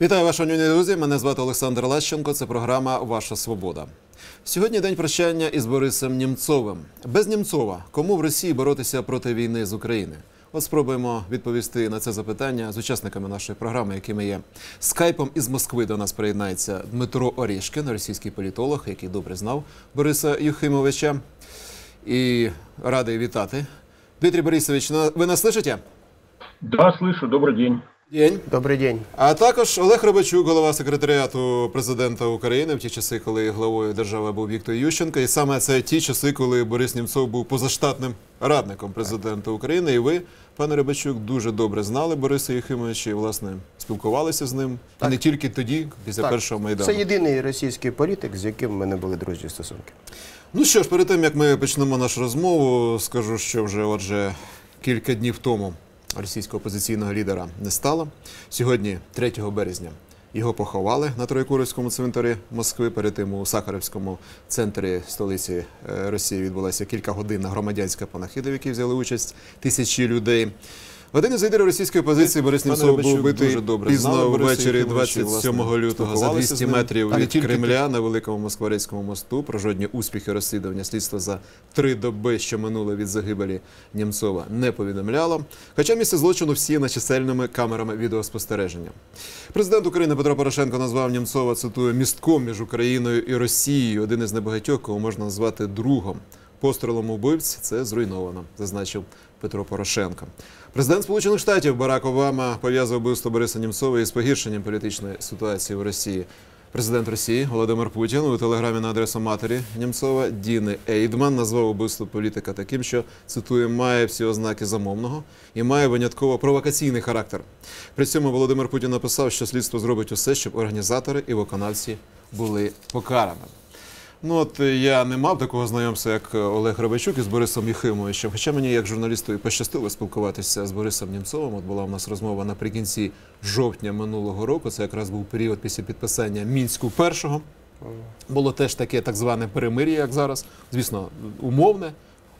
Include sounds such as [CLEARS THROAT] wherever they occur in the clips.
Вітаю вас, шановні друзі. Мене звати Олександр Лещенко. Це програма Ваша Свобода. Сьогодні день прощання із Борисом Німцовим. Без Німцова кому в Росії боротися проти війни з України? От спробуємо відповісти на це запитання з учасниками нашої програми, якими є скайпом із Москви. До нас приєднається Дмитро Орішкін, російський політолог, який добре знав Бориса Юхимовича. І радий вітати. Дмитрий Борисович, на- ви нас слышите? Да, слышу. Добрый день. День. Добрий день. А також Олег Рибачук, голова секретаріату президента України в ті часи, коли главою держави був Віктор Ющенко, і саме це ті часи, коли Борис Німцов був позаштатним радником президента України. І ви, пане Рибачук, дуже добре знали Бориса Єхимовича і власне спілкувалися з ним. І не тільки тоді, після першого майдану. Це єдиний російський політик, з яким в мене були дружні стосунки. Ну що ж, перед тим як ми почнемо нашу розмову, скажу, що вже отже кілька днів тому російського опозиційного лідера не стало. Сьогодні, 3 березня, його поховали на Троєкуровському цвинтарі Москви. Перед тим у Сахарівському центрі столиці е, Росії відбулася кілька годин громадянська панахида, в якій взяли участь тисячі людей. Один із лідерів російської опозиції Борис Німцов був битий пізно ввечері Єхимовича, 27 лютого за спілкувалися 200 метрів від Кремля на великому Москворецькому мосту. Про жодні успіхи розслідування слідства за три доби, що минули від загибелі Німцова, не повідомляло. Хоча місце злочину всі на чисельними камерами відеоспостереження. Президент України Петро Порошенко назвав Німцова цитую містком між Україною і Росією. Один із небагатьох, кого можна назвати другом. Пострілом убивць це зруйновано, зазначив Петро Порошенко. Президент Сполучених Штатів Барак Обама пов'язав вбивство Бориса Німцова із погіршенням політичної ситуації в Росії. Президент Росії Володимир Путін у телеграмі на адресу матері Німцова Діни Ейдман назвав убивство політика таким, що цитую, має всі ознаки замовного і має винятково провокаційний характер. При цьому Володимир Путін написав, що слідство зробить усе, щоб організатори і виконавці були покарані. Ну от е, я не мав такого знайомства, як е, Олег Рибачук із Борисом Єхимовичем. Хоча мені, як журналісту, і пощастило спілкуватися з Борисом Німцовим. От була у нас розмова наприкінці жовтня минулого року. Це якраз був період після підписання мінську першого. Було теж таке так зване перемир'я, як зараз. Звісно, умовне.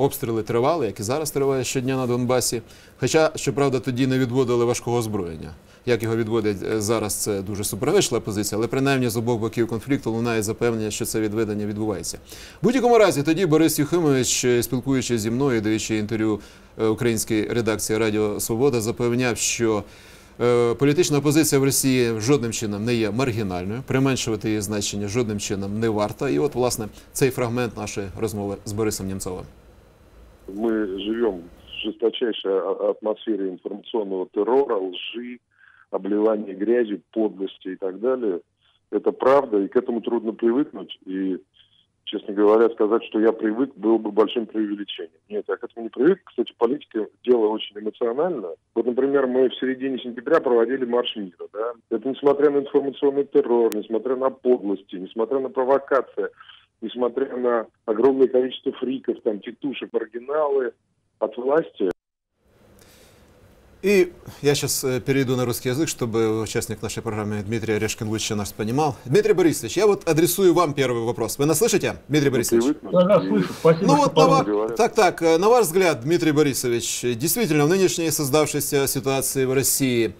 Обстріли тривали, як і зараз триває щодня на Донбасі. Хоча, щоправда, тоді не відводили важкого озброєння. Як його відводять е, зараз, це дуже суперечлива позиція, але принаймні з обох боків конфлікту лунає запевнення, що це відведення відбувається. В будь-якому разі, тоді Борис Юхимович, е, спілкуючись зі мною, даючи інтерв'ю е, українській редакції Радіо Свобода, запевняв, що політична опозиція в Росії жодним чином не є маргінальною, применшувати її значення жодним чином не варто. І от, власне, цей фрагмент нашої розмови з Борисом Німцовим. Мы живем в жесточайшей а- атмосфере информационного террора, лжи, обливания грязи, подлости и так далее. Это правда, и к этому трудно привыкнуть. И, честно говоря, сказать, что я привык, было бы большим преувеличением. Нет, я к этому не привык. Кстати, политика – дело очень эмоциональное. Вот, например, мы в середине сентября проводили марш мира. Да? Это несмотря на информационный террор, несмотря на подлости, несмотря на провокации, несмотря на огромное количество фриков, там, тетушек, маргиналы от власти, И я сейчас перейду на русский язык, чтобы участник нашей программы Дмитрий Орешкин лучше нас понимал. Дмитрий Борисович, я вот адресую вам первый вопрос. Вы нас слышите, Дмитрий Борисович? привыкнуть. Да, да, слышу. Спасибо, Ну вот на ва- так, так, э, на ваш взгляд, Дмитрий Борисович, э, действительно в нынешней создавшейся ситуации в России, э,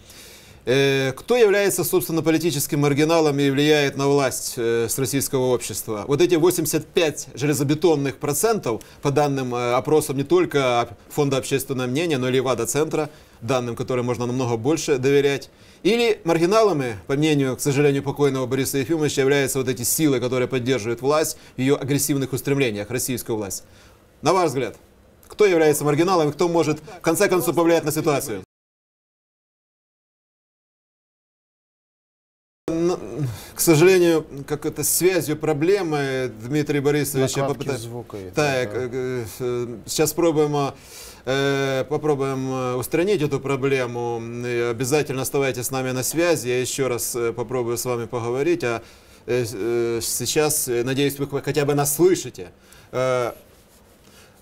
кто является, собственно, политическим маргиналом и влияет на власть э, с российского общества? Вот эти 85 железобетонных процентов, по данным э, опросам не только Фонда общественного мнения, но и Левада-центра, данным, которым можно намного больше доверять. Или маргиналами, по мнению, к сожалению, покойного Бориса Ефимовича, являются вот эти силы, которые поддерживают власть в ее агрессивных устремлениях, российскую власть. На ваш взгляд, кто является маргиналом и кто может в конце концов повлиять на ситуацию? К сожалению, как это связью проблемы, Дмитрий Борисович, я Накладки попытаюсь... звука. Так, так, э, э, сейчас пробуем, э, попробуем устранить эту проблему. Обязательно оставайтесь с нами на связи. Я еще раз попробую с вами поговорить. А сейчас, надеюсь, вы хотя бы нас слышите.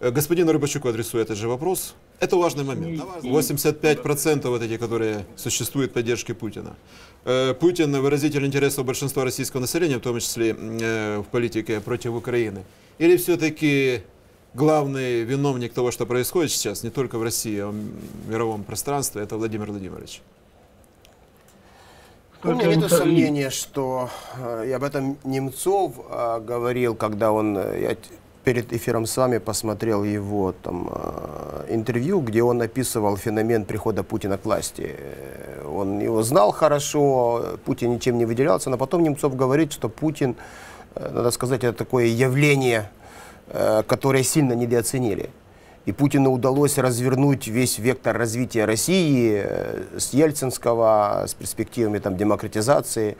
Господину Рыбачуку адресую этот же вопрос. Это важный момент. 85% вот эти, которые существуют поддержки Путина. Э, Путин выразитель интересов большинства российского населения, в том числе э, в политике против Украины. Или все-таки главный виновник того, что происходит сейчас, не только в России, а в мировом пространстве, это Владимир Владимирович? У меня нет сомнения, что э, и об этом Немцов говорил, когда он, я перед эфиром с вами посмотрел его там э, интервью, где он описывал феномен прихода Путина к власти. Э, Он его знал хорошо, Путин ничем не выделялся, но потом Немцов говорит, что Путин, э, надо сказать, это такое явление, которое сильно недооценили. И Путину удалось развернуть весь вектор развития России с ельцинского, с перспективами там, демократизации,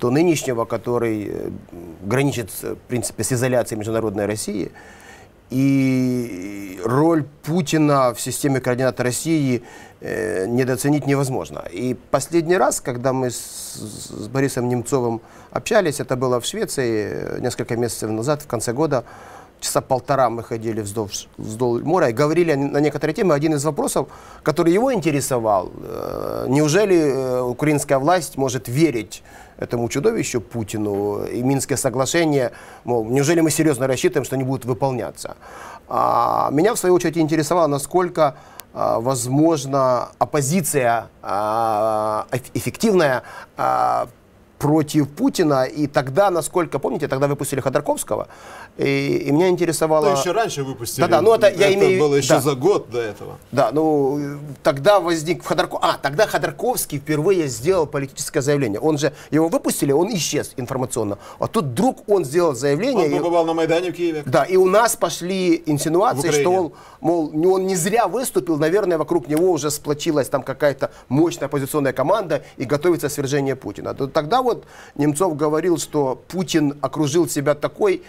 до нынешнего, который э, граничит, в принципе, с изоляцией международной России. И роль Путина в системе координат России э, недооценить невозможно. И последний раз, когда мы с, с Борисом Немцовым общались, это было в Швеции э, несколько месяцев назад, в конце года, часа полтора мы ходили вздоль, вздоль моря и говорили на некоторые темы. Один из вопросов, который его интересовал, э, неужели э, украинская власть может верить этому чудовищу Путину и Минское соглашение, мол, неужели мы серьезно рассчитываем, что они будут выполняться? А меня, в свою очередь, интересовало, насколько а, возможно оппозиция а, эф- эффективная а, против Путина, и тогда, насколько, помните, тогда выпустили Ходорковского, и, и меня интересовало... Ну, еще раньше выпустили. Да-да, ну это я имею- было еще да. за год до этого. Да, ну тогда возник Ходорков. А, тогда Ходорковский впервые сделал политическое заявление. Он же его выпустили, он исчез информационно. А тут вдруг он сделал заявление. Он и- побывал на Майдане в Киеве. да, и у нас пошли инсинуации, что он, мол, не- он не зря выступил, наверное, вокруг него уже сплотилась там какая-то мощная оппозиционная команда и готовится свержение Путина. То Тогда вот Немцов говорил, что Путин окружил себя такой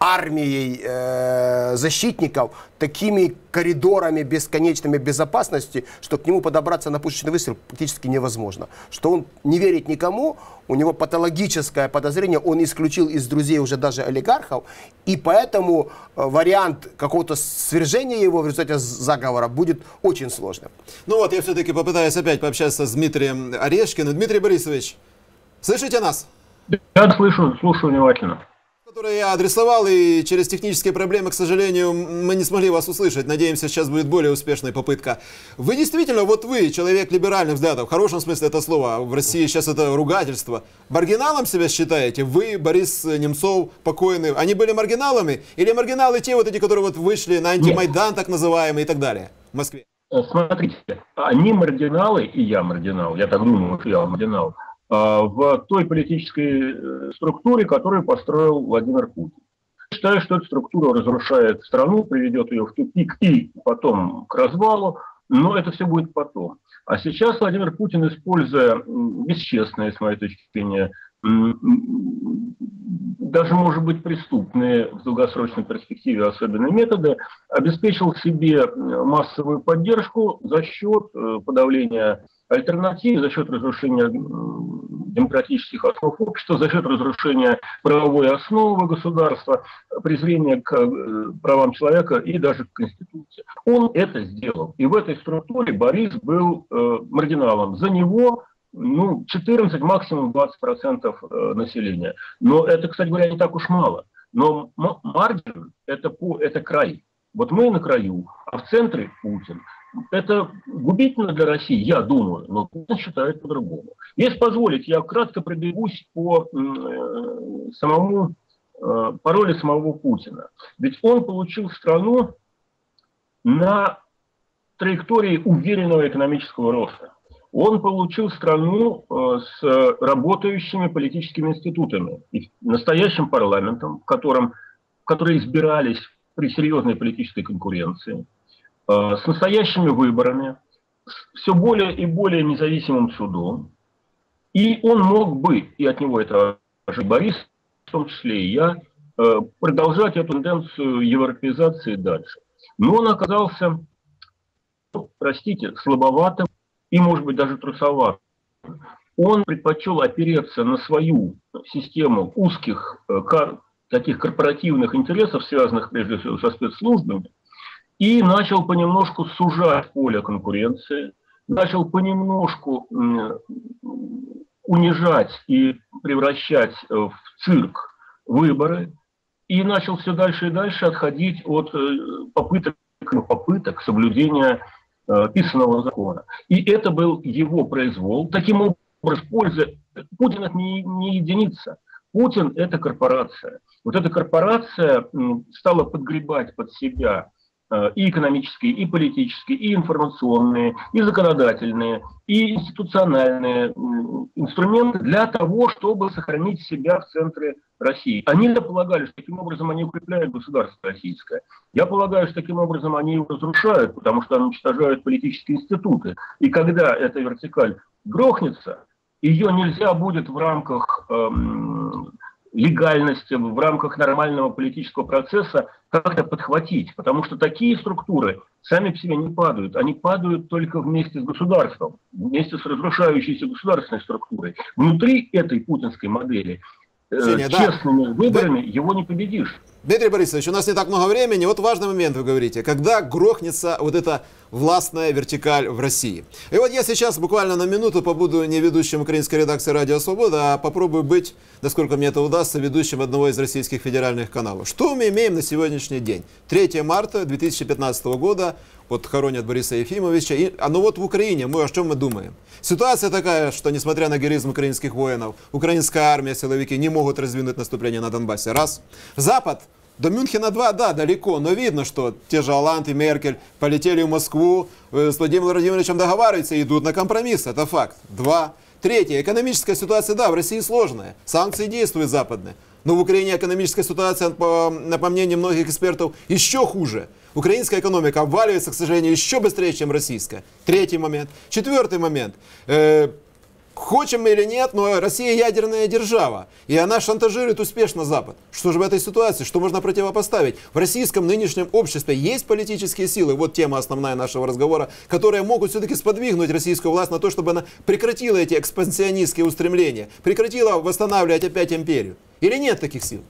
армией э, защитников, такими коридорами бесконечными безопасности, что к нему подобраться на пушечный выстрел практически невозможно. Что он не верит никому, у него патологическое подозрение, он исключил из друзей уже даже олигархов, и поэтому э, вариант какого-то свержения его в результате заговора будет очень сложным. Ну вот, я все-таки попытаюсь опять пообщаться с Дмитрием Орешкиным. Дмитрий Борисович, слышите нас? Я слышу, слушаю внимательно. Которые я адресовал, и через технические проблемы, к сожалению, мы не смогли вас услышать. Надеемся, сейчас будет более успешная попытка. Вы действительно, вот вы, человек либеральных взглядов, в хорошем смысле это слова, в России сейчас это ругательство, маргиналом себя считаете? Вы, Борис Немцов, покойный, они были маргиналами? Или маргиналы те вот эти, которые вот вышли на антимайдан, так называемый, и так далее, в Москве? Э, Смотрите, они маргиналы, и я маргинал, я так думаю, что я маргинал, в той политической э, структуре, которую построил Владимир Путин. Считаю, что эта структура разрушает страну, приведет ее в тупик и потом к развалу, но это все будет потом. А сейчас Владимир Путин, используя бесчестные, с моей точки зрения, даже, может быть, преступные в долгосрочной перспективе особенные методы, обеспечил себе э, массовую поддержку за счет э, подавления альтернатив, за счет разрушения демократических основ общества, за счет разрушения правовой основы государства, презрения к э, правам человека и даже к Конституции. Он это сделал. И в этой структуре Борис был э, маргиналом. За него ну, 14, максимум 20% э, населения. Но это, кстати говоря, не так уж мало. Но маргин это, это край. Вот мы на краю, а в центре Путин. Это губительно для России, я думаю, но Путин считает по-другому. Если позволить, я кратко пробегусь по э, самому э, по роли самого Путина. Ведь он получил страну на траектории уверенного экономического роста. Он получил страну э, с работающими политическими институтами и настоящим парламентом, в котором, которые избирались при серьезной политической конкуренции, с настоящими выборами, с все более и более независимым судом. И он мог бы, и от него это Борис, в том числе и я, э, продолжать эту тенденцию европеизации дальше. Но он оказался, ну, простите, слабоватым и, может быть, даже трусоватым. Он предпочел опереться на свою систему узких э, таких корпоративных интересов, связанных прежде всего со спецслужбами, и начал понемножку сужать поле конкуренции, начал понемножку унижать и превращать э, в цирк выборы, и начал все дальше и дальше отходить от э, попыток, попыток соблюдения э, писанного закона. И это был его произвол. Таким образом, используя Путин это не, не единица. Путин – это корпорация. Вот эта корпорация стала подгребать под себя и экономические, и политические, и информационные, и законодательные, и институциональные инструменты для того, чтобы сохранить себя в центре России. Они полагали, что таким образом они укрепляют государство российское. Я полагаю, что таким образом они его разрушают, потому что они уничтожают политические институты. И когда эта вертикаль грохнется, ее нельзя будет в рамках эм, легальности, в рамках нормального политического процесса как-то подхватить. Потому что такие структуры сами по себе не падают. Они падают только вместе с государством, вместе с разрушающейся государственной структурой. Внутри этой путинской модели э, Сеня, честными да. выборами да. его не победишь. Дмитрий Борисович, у нас не так много времени. Вот важный момент вы говорите. Когда грохнется вот эта властная вертикаль в России? И вот я сейчас буквально на минуту побуду не ведущим украинской редакции «Радио Свобода», а попробую быть, насколько мне это удастся, ведущим одного из российских федеральных каналов. Что мы имеем на сегодняшний день? 3 марта 2015 года вот хоронят Бориса Ефимовича. И, а ну вот в Украине, мы о чем мы думаем? Ситуация такая, что несмотря на героизм украинских воинов, украинская армия, силовики не могут раздвинуть наступление на Донбассе. Раз. Запад до Мюнхена 2, да, далеко, но видно, что те же Оланд и Меркель полетели в Москву, э, с Владимиром Владимировичем договариваются и идут на компромисс, это факт. Два. Третье. Экономическая ситуация, да, в России сложная. Санкции действуют западные. Но в Украине экономическая ситуация, по, по мнению многих экспертов, еще хуже. Украинская экономика обваливается, к сожалению, еще быстрее, чем российская. Третий момент. Четвертый момент. Э, Хочем мы или нет, но Россия ядерная держава, и она шантажирует успешно Запад. Что же в этой ситуации, что можно противопоставить? В российском нынешнем обществе есть политические силы, вот тема основная нашего разговора, которые могут все-таки сподвигнуть российскую власть на то, чтобы она прекратила эти экспансионистские устремления, прекратила восстанавливать опять империю. Или нет таких сил?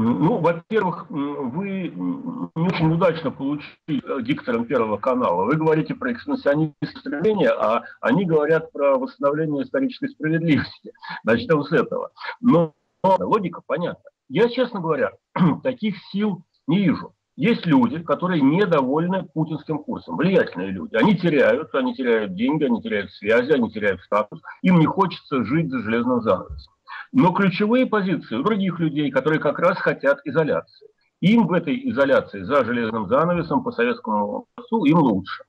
Ну, во-первых, вы не очень удачно получили э, диктором Первого канала. Вы говорите про экспансионистское стремление, а они говорят про восстановление исторической справедливости. [LAUGHS] Начнем с этого. Но логика понятна. Я, честно говоря, [CLEARS THROAT] таких сил не вижу. Есть люди, которые недовольны путинским курсом, влиятельные люди. Они теряют, они теряют деньги, они теряют связи, они теряют статус. Им не хочется жить за железным занавесом. Но ключевые позиции у других людей, которые как раз хотят изоляции. Им в этой изоляции за железным занавесом по советскому образцу им лучше.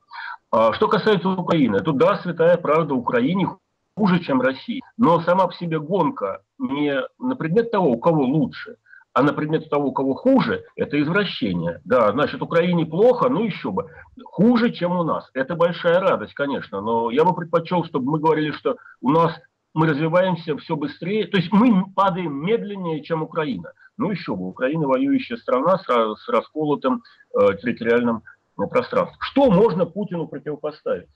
А что касается Украины, то да, святая правда, Украине хуже, чем России. Но сама по себе гонка не на предмет того, у кого лучше, а на предмет того, у кого хуже, это извращение. Да, значит, Украине плохо, ну еще бы. Хуже, чем у нас. Это большая радость, конечно, но я бы предпочел, чтобы мы говорили, что у нас мы развиваемся все быстрее, то есть мы падаем медленнее, чем Украина. Ну еще бы, Украина воюющая страна с, расколотым э, территориальным э, пространством. Что можно Путину противопоставить?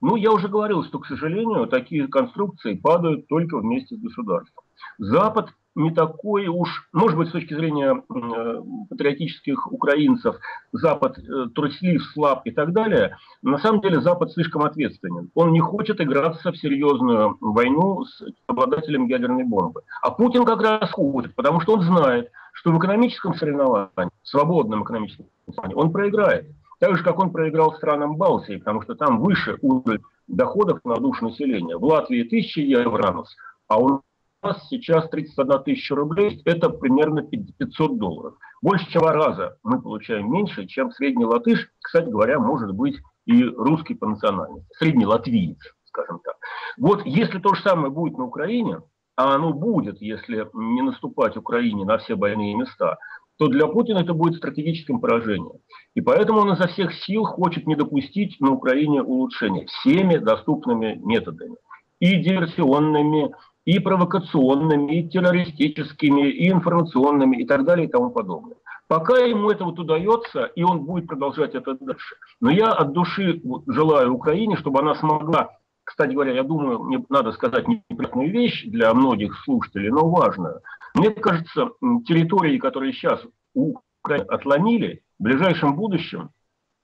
Ну, я уже говорил, что, к сожалению, такие конструкции падают только вместе с государством. Запад не такой уж, может быть, с точки зрения э, патриотических украинцев, Запад э, труслив, слаб и так далее, на самом деле Запад слишком ответственен. Он не хочет играться в серьезную войну с обладателем ядерной бомбы. А Путин как раз хочет, потому что он знает, что в экономическом соревновании, свободном экономическом соревновании, он проиграет. Так же, как он проиграл странам Балтии, потому что там выше уровень доходов на душу населения. В Латвии 1000 евро, а у нас сейчас 31 тысяча рублей, это примерно 500 долларов. Больше чем два раза мы получаем меньше, чем средний латыш, кстати говоря, может быть и русский по национальности, средний латвиец, скажем так. Вот если то же самое будет на Украине, а оно будет, если не наступать Украине на все больные места, то для Путина это будет стратегическим поражением. И поэтому он изо всех сил хочет не допустить на Украине улучшения всеми доступными методами. И диверсионными, и провокационными, и террористическими, и информационными, и так далее, и тому подобное. Пока ему это вот удается, и он будет продолжать это дальше. Но я от души желаю Украине, чтобы она смогла, кстати говоря, я думаю, мне надо сказать неприятную вещь для многих слушателей, но важную. Мне кажется, территории, которые сейчас у Украины отломили, в ближайшем будущем,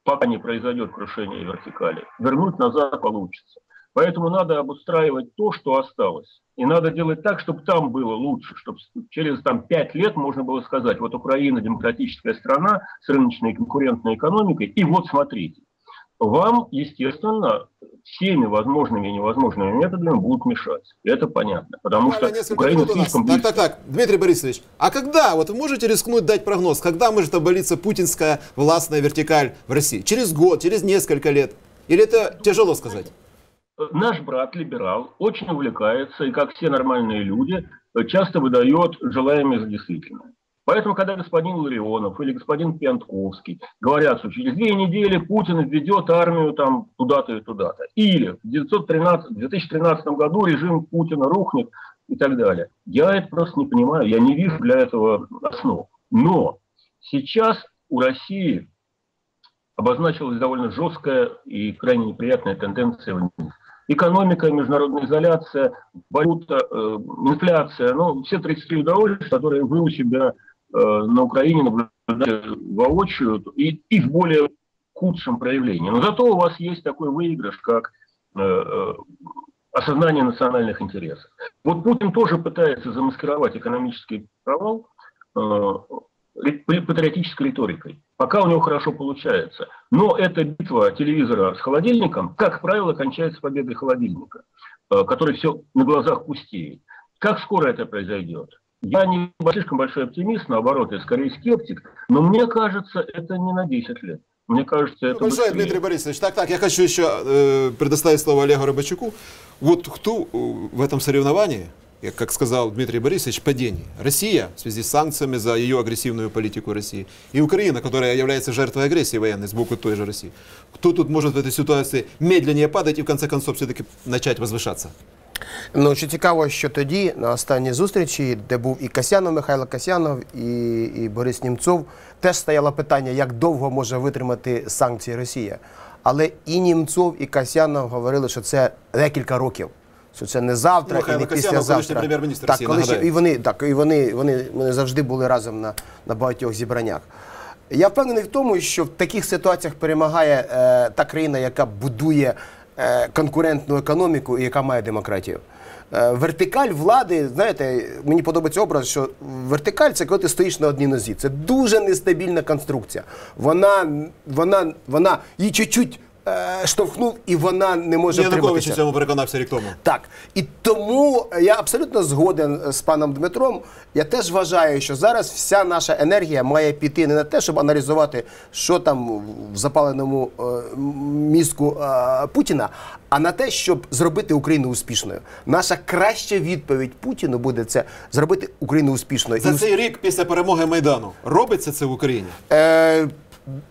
пока не произойдет крушение вертикали, вернуть назад получится. Поэтому надо обустраивать то, что осталось. И надо делать так, чтобы там было лучше, чтобы через там, пять лет можно было сказать, вот Украина демократическая страна с рыночной конкурентной экономикой, и вот смотрите. вам, естественно, всеми возможными и невозможными методами будут мешать. Это понятно. Потому Буквально что Украина слишком Так, близко. так, так. Дмитрий Борисович, а когда, вот вы можете рискнуть дать прогноз, когда может обвалиться путинская властная вертикаль в России? Через год, через несколько лет? Или это тяжело сказать? Наш брат, либерал, очень увлекается, и как все нормальные люди, часто выдает желаемое за действительное. Поэтому, когда господин Ларионов или господин Пьянтковский говорят, что через две недели Путин введет армию там туда-то и туда-то, или в 1913 в 2013 году режим Путина рухнет и так далее, я это просто не понимаю, я не вижу для этого основ. Но сейчас у России обозначилась довольно жесткая и крайне неприятная тенденция вниз. Экономика, международная изоляция, валюта, э, инфляция, ну, все 33 удовольствия, которые вы у себя э, на Украине наблюдаете воочию и, и в более худшем проявлении. Но зато у вас есть такой выигрыш, как э, э, осознание национальных интересов. Вот Путин тоже пытается замаскировать экономический провал э, ри- патриотической риторикой. Пока у него хорошо получается. Но эта битва телевизора с холодильником, как правило, кончается победой холодильника, э, который все на глазах пустеет. Как скоро это произойдет? Я не слишком большой оптимист, наоборот, я скорее скептик, но мне кажется, это не на 10 лет. Мне кажется, это Большое, быстрее. Дмитрий Борисович. Так, так, я хочу еще э, предоставить слово Олегу Рыбачуку. Вот кто э, в этом соревновании, как сказал Дмитрий Борисович, падений? Россия в связи с санкциями за ее агрессивную политику России и Украина, которая является жертвой агрессии военной с боку той же России. Кто тут может в этой ситуации медленнее падать и в конце концов все-таки начать возвышаться? Ну, що цікаво, що тоді, на останній зустрічі, де був і Касянов, Михайло Касянов, і, і Борис Німцов, теж стояло питання, як довго може витримати санкції Росія. Але і Німцов, і Касянов говорили, що це декілька років. Що це не завтра Ну, і не Касянов, післязавтра. колишній прем'єр-міністр так, Росії, колишній- нагадаю. і вони, так, і вони, вони, вони завжди були разом на, на багатьох зібраннях. Я впевнений в тому, що в таких ситуаціях перемагає е, та країна, яка будує е, конкурентну економіку і яка має демократію. Е, вертикаль влади, знаєте, мені подобається образ, що вертикаль це коли ти стоїш на одній нозі. Це дуже нестабільна конструкція. Вона, вона, вона її чуть-чуть е, штовхнув, і вона не може Янукович у цьому переконався рік тому. Так, і тому я абсолютно згоден з паном Дмитром. Я теж вважаю, що зараз вся наша енергія має піти не на те, щоб аналізувати, що там в запаленому е, мізку е, Путіна, а на те, щоб зробити Україну успішною. Наша краща відповідь Путіну буде це зробити Україну успішною. За І цей рік після перемоги Майдану робиться це в Україні? Е,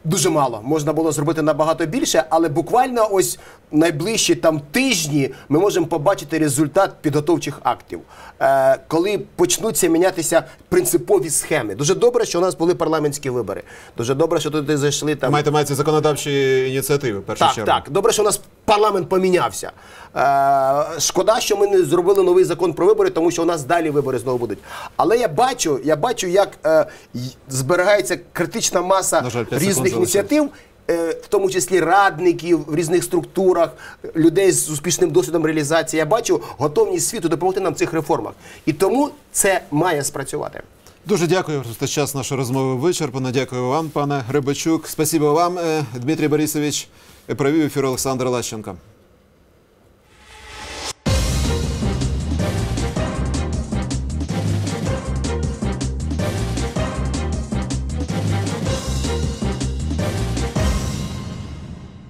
дуже мало. Можна було зробити набагато більше, але буквально ось найближчі там тижні ми можемо побачити результат підготовчих актів, е, коли почнуться мінятися принципові схеми. Дуже добре, що у нас були парламентські вибори. Дуже добре, що туди зайшли там. Маєте мається законодавчі ініціативи, в першу Так, чергу. так. Добре, що у нас парламент помінявся. Е, шкода, що ми не зробили новий закон про вибори, тому що у нас далі вибори знову будуть. Але я бачу, я бачу, як е, зберігається критична маса жаль, різних ініціатив. е, В тому числі радників в різних структурах, людей з успішним досвідом реалізації. Я бачу готовність світу допомогти нам в цих реформах. І тому це має спрацювати. Дуже дякую. Просто час нашої розмови вичерпано. Дякую вам, пане Грибачук. Спасибо вам, е, Дмитрій Борисович. Провів ефір Олександр Лащенко.